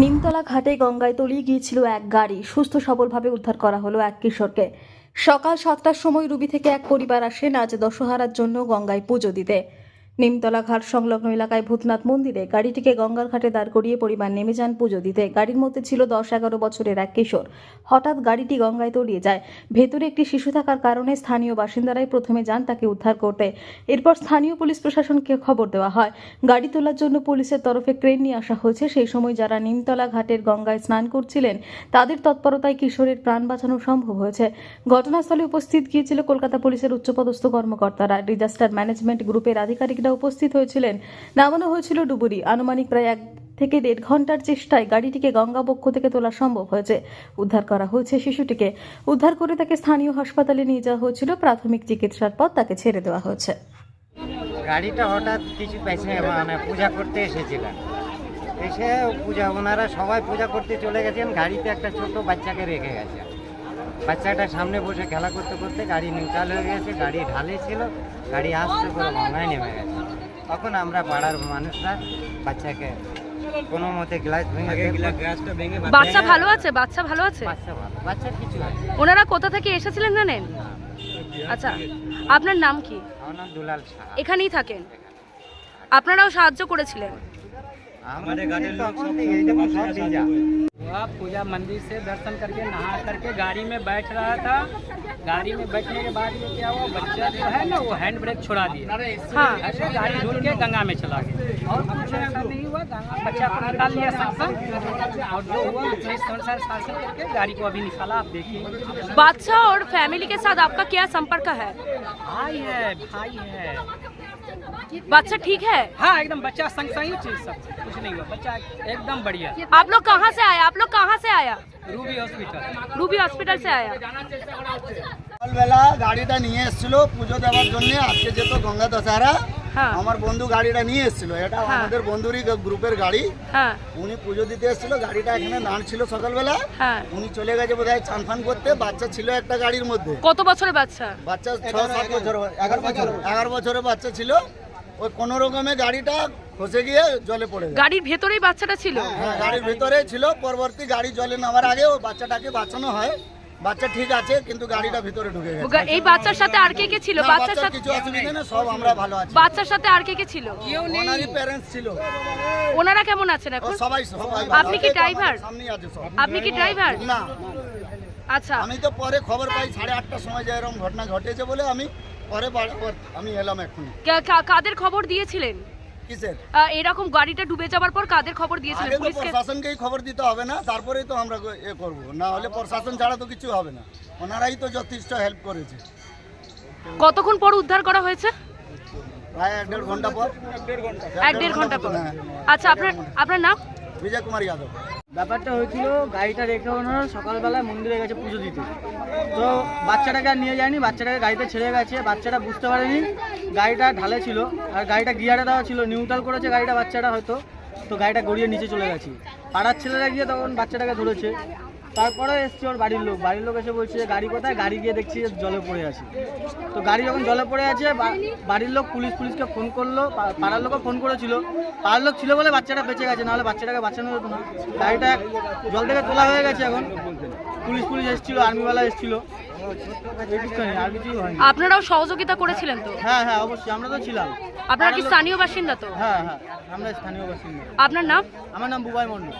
নিমতলা ঘাটে গঙ্গায় তলিয়ে গিয়েছিল এক গাড়ি। সুস্থ সবলভাবে উদ্ধার করা হলো এক কিশোরকে। সকাল সাতটার সময় রুবি থেকে এক পরিবার আসেন আজ দশহারার জন্য গঙ্গায় পুজো দিতে। নিমতলা ঘাট সংলগ্ন এলাকায় ভূতনাথ মন্দিরে গাড়িটিকে গঙ্গার ঘাটে দাঁড় করিয়ে পরিবার নেমে যান পুজো দিতে। গাড়ির মধ্যে ছিল দশ এগারো বছরের এক কিশোর। হঠাৎ গাড়িটি গঙ্গায় তলিয়ে যায়। ভেতরে একটি শিশু থাকার কারণে স্থানীয় বাসিন্দারাই প্রথমে যান তাকে উদ্ধার করতে। এরপর স্থানীয় পুলিশ প্রশাসনকে খবর দেওয়া হয়। গাড়ি তোলার জন্য পুলিশের তরফে ক্রেন নিয়ে আসা হয়েছে। সেই সময় যারা নিমতলা ঘাটের গঙ্গায় স্নান করছিলেন, তাদের তৎপরতায় কিশোরের প্রাণ বাঁচানো সম্ভব হয়েছে। ঘটনাস্থলে উপস্থিত গিয়েছিল কলকাতা পুলিশের উচ্চপদস্থ কর্মকর্তারা। ডিজাস্টার ম্যানেজমেন্ট গ্রুপের আধিকারিকরা উপস্থিত হয়েছিলেন। নামানো হয়েছিল ডুবুরি। আনুমানিক প্রায় এক থেকে দেড় ঘণ্টার চেষ্টায় গাড়িটিকে গঙ্গা পক্ষ থেকে তোলা সম্ভব হয়েছে। উদ্ধার করা হয়েছে শিশুটিকে। উদ্ধার করে তাকে স্থানীয় হাসপাতালে নিয়ে যাওয়া হয়েছিল। প্রাথমিক চিকিৎসার পর তাকে ছেড়ে দেওয়া হয়েছে। গাড়িটা হঠাৎ কিছু পেছে মানে পূজা করতে এসেছিলেন। এসে পূজা, ওনারা সবাই পূজা করতে চলে গেছেন। গাড়িতে একটা ছোট বাচ্চাকে রেখে গেছে। বাচ্চাটা সামনে বসে খেলা করতে করতে গাড়ি নিউট্রাল হয়ে গেছে গাড়ি ঢালে ছিল গাড়ি আসতে করে গঙ্গায় নেমে গেছে। তখন আমরা পাড়ার মানুষরা বাচ্চাকে কোনো মতে গ্লাস ভেঙে গ্লাসটা ভেঙে বাচ্চা ভালো আছে বাচ্চা ভালো আছে? বাচ্চা ভালো কিছু আছে। ওনারা কোথা থেকে এসেছিলেন জানেন? আচ্ছা আপনার নাম কি? আমার নাম দুলাল সাহা এখানেই থাকেন? আপনারাও সাহায্য করেছিলেন? আমাদের গাড়ির লোক সব वह पूजा मंदिर से दर्शन करके नहा करके गाड़ी में बैठ रहा था। गाड़ी में बैठने के बाद ये क्या हुआ बच्चा जो है ना वो हैंड ब्रेक छोड़ा दिया हाँ ऐसे गाड़ी ढूंढ के गंगा में चला गया। और कुछ ऐसा नहीं हुआ बच्चा को निकाल लिया शासन और जो हुआ शासन करके गाड़ी को अभी निकाला आप देखिए। बादशाह और फैमिली के साथ आपका क्या संपर्क है? भाई है भाई है। बच्चा ठीक है? हाँ एकदम बच्चा संग सही चीज़ सब कुछ नहीं हुआ। बच्चा एकदम बढ़िया। आप लोग कहाँ से आया आप लोग कहाँ से आया रूबी हॉस्पिटल रूबी हॉस्पिटल से आया সকালবেলা গাড়িটা নিয়ে এসেছিল পুজো দেওয়ার জন্য আজকে যেত গঙ্গা দশহারা হ্যাঁ আমার বন্ধু গাড়িটা নিয়ে এসেছিল এটা হ্যাঁ। আমাদের বন্ধুরই গ্রুপের গাড়ি হ্যাঁ উনি পুজো দিতে এসেছিল গাড়িটা এখানে দাঁড় ছিল সকালবেলা হ্যাঁ উনি চলে গেছে বোধহয় চান ফান করতে বাচ্চা ছিল একটা গাড়ির মধ্যে কত বছরের বাচ্চা বাচ্চা ছ সাত বছর হয়- এগারো বছর এগারো বছরের বাচ্চা ছিল ওই কোনো রকমে গাড়িটা খসে গিয়ে জলে পড়ে গাড়ির ভেতরেই বাচ্চাটা ছিল? হ্যাঁ গাড়ির ভিতরে ছিল। পরবর্তী গাড়ি জলে নামার আগে ওই বাচ্চাটাকে বাঁচানো হয়। বাচ্চা ঠিক আছে কিন্তু গাড়িটা ভিতরে ঢুকে গেছে। এই বাচ্চার সাথে আর কে কে ছিল? বাচ্চার সাথে কিছু অসুবিধা নেই সব আমরা ভালো আছি। বাচ্চার সাথে আর কে কে ছিল? কেউ ওনারই প্যারেন্টস ছিল। ওনারা কেমন আছেন এখন? সবাই সবাই আপনি কি driver? সামনে আছে সব। আপনি কি ড্রাইভার না। আচ্ছা। আমি তো পরে খবর পাই সাড়ে আটটার সময় যে এরকম ঘটনা ঘটেছে বলে আমি পরে পর- আমি এলাম এখন কাদের খবর দিয়েছিলেন? কিসের? এরকম গাড়িটা ডুবে যাওয়ার পর কাদের খবর দিয়েছিলেন? পুলিশকে প্রশাসনকেই খবর দিতে হবে না তারপরেই তো আমরা এ করব। না হলে প্রশাসন ছাড়া তো কিছু হবে না। ওনারাই তো যথেষ্ট হেল্প করেছে। কতক্ষণ পর উদ্ধার করা হয়েছে? প্রায় এক দেড় ঘণ্টা পর। এক দেড় ঘণ্টা পর। হ্যাঁ। আচ্ছা আপনার আপনার নাম? বিজয় কুমার যাদব। ব্যাপারটা হয়েছিল গাড়িটা রেখে ওনারা সকালবেলায় মন্দিরে গেছে পুজো দিতে। তো বাচ্চাটাকে আর নিয়ে যায়নি বাচ্চাটাকে গাড়িতে ছেড়ে গেছে বাচ্চাটা বুঝতে পারেনি। গাড়িটা ঢালে ছিল, আর গাড়িটা গিয়ারে দেওয়া ছিল নিউট্রাল করেছে গাড়িটা বাচ্চাটা হয়তো। তো গাড়িটা গড়িয়ে নিচে চলে গেছে। পাড়ার ছেলেরা গিয়ে তখন বাচ্চাটাকে ধরেছে। তারপরে এসছে ওর বাড়ির লোক। বাড়ির লোক এসে বলছে, গাড়ি কোথায়? গাড়ি গিয়ে দেখছি জলে পড়ে আছে। তো গাড়ি যখন জলে পড়ে আছে বাড়ির লোক পুলিশ, পুলিশকে ফোন করল। পাড়ার লোকও ফোন করেছিল। পাড়ার লোক ছিল বলে বাচ্চাটা বেঁচে গেছে, নাহলে বাচ্চাটাকে বাঁচানো যেত না। গাড়িটা জল থেকে তোলা হয়ে গেছে এখন। পুলিশ পুলিশ এসেছিল আর্মিওয়ালা এসেছিল। আপনারাও সহযোগিতা করেছিলেন তো? হ্যাঁ হ্যাঁ অবশ্যই আমরা তো ছিলাম। আপনারা কি স্থানীয় বাসিন্দা তো? হ্যাঁ হ্যাঁ আমরা স্থানীয় বাসিন্দা। আপনার নাম? আমার নাম বুবাই মন্ডল